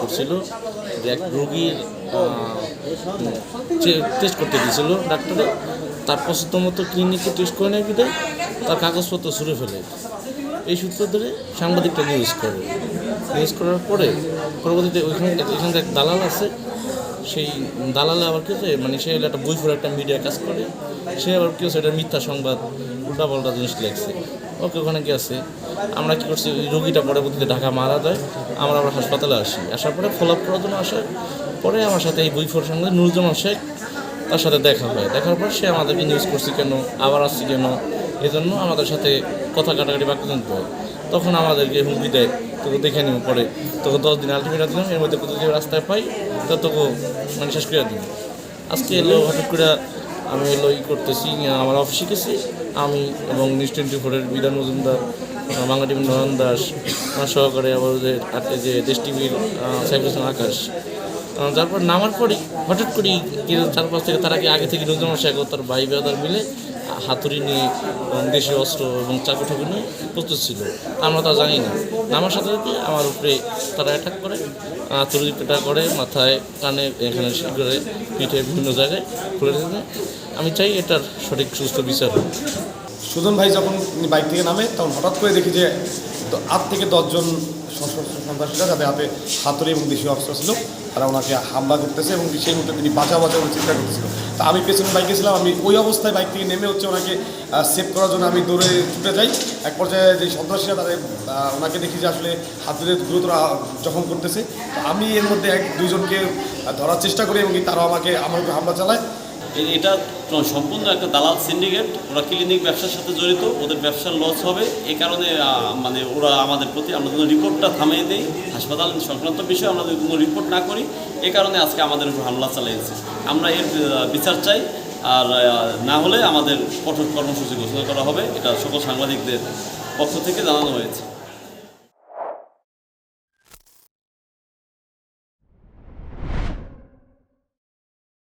করছিল যে এক রোগীর টেস্ট করতে দিয়েছিল ডাক্তারে। তার পছন্দ মতো ক্লিনিকে টেস্ট করে নেয় বিদায় তার কাগজপত্র ছুঁড়ে ফেলে। এই সূত্র ধরে সাংবাদিকটা নিউজ করে। নিউজ করার পরে পরবর্তীতে ওইখানে এখানে এক দালাল আছে। সেই দালালে আবার কি মানে সে একটা বই পড়ে একটা মিডিয়া কাজ করে। সে আবার কি এটা মিথ্যা সংবাদ উল্টাপাল্টা জিনিস লেগছে। ওকে ওখানে গেছে আমরা কি করছি, ওই রোগীটা পরবর্তীতে ঢাকা মারা যায়। আমরা আবার হাসপাতালে আসি। আসার পরে ফলো আপ করার জন্য আসার পরে আমার সাথে এই বই ফোর সঙ্গে নুরুজ্জামান শেখ, তার সাথে দেখা হয়। দেখার পর সে আমাদেরকে নিউজ করছে কেন, আবার আসছি কেন এই জন্য আমাদের সাথে কথা কাটাকাটি বাক্যতন্ত হয় তখন আমাদেরকে হুমকি দেয়, তোকে দেখে নিব পরে। তোকে দশ দিন আলটিমেটা দিলাম এর মধ্যে কত রাস্তায় পাই, তা তোকে মানে শেষ করে দিন আজকে এলো, হঠাৎ করে আমি এলো ই করতেছি আমার অফ শিখেছি। আমি এবং নিউজ টোয়েন্টি ফোরের বিধান মজুমদার টিভির নয়ন দাস, আমার সহকারে আবার যে যে দেশ টিভির সাইফুল আকাশ। তারপর নামার পরে হঠাৎ করেই চার পাঁচ থেকে তার আগে আগে থেকে নজরুল শেখ ও তার ভাই বেদার মিলে হাতুড়ি নিয়ে দেশীয় অস্ত্র এবং চাকু ঠাকু নিয়ে প্রস্তুত ছিল। আমরা তা জানি না। নামার সাথে সাথে আমার উপরে তারা অ্যাটাক করে হাতুড়ি পেটা করে, মাথায়, কানে, এখানে শিল করে, পিঠে বিভিন্ন জায়গায় খুলে দিতে আমি চাই এটার সঠিক, সুস্থ বিচার হোক। সুজন ভাই, যখন বাইক থেকে নামে, তখন হঠাৎ করে দেখি যে আট থেকে দশজন সন্ত্রাসীরা যাদের হাতে হাতুড়ি এবং দেশীয় অস্ত্র ছিল। তারা ওনাকে হামলা করতেছে এবং সেই মুহূর্তে তিনি বাঁচা বাঁচা করে চিন্তা করতেছিল। তা আমি পেছনে বাইকে ছিলাম আমি ওই অবস্থায় বাইক থেকে নেমে হচ্ছে ওনাকে সেভ করার জন্য আমি দৌড়ে ছুটে যাই। এক পর্যায়ে যে সন্ত্রাসীরা তাদের ওনাকে দেখি যে আসলে হাতুড়ে গুরুতর জখম করতেছে। আমি এর মধ্যে এক দুইজনকে আহ, ধরার চেষ্টা করি এবং তারাও আমাকে আমার হামলা চালায়। এটা সম্পূর্ণ একটা দালাল সিন্ডিকেট, ওরা ক্লিনিক ব্যবসার সাথে জড়িত, ওদের ব্যবসার লস হবে। এই কারণে মানে ওরা আমাদের প্রতি আমরা যেন রিপোর্টটা থামিয়ে দিই, হাসপাতাল সংক্রান্ত বিষয়ে আমরা যদি কোনো রিপোর্ট না করি, এ কারণে আজকে আমাদের উপর হামলা চালিয়েছে। আমরা এর বিচার চাই, আর না হলে আমাদের কঠোর কর্মসূচি ঘোষণা করা হবে। এটা সকল সাংবাদিকদের পক্ষ থেকে জানানো হয়েছে।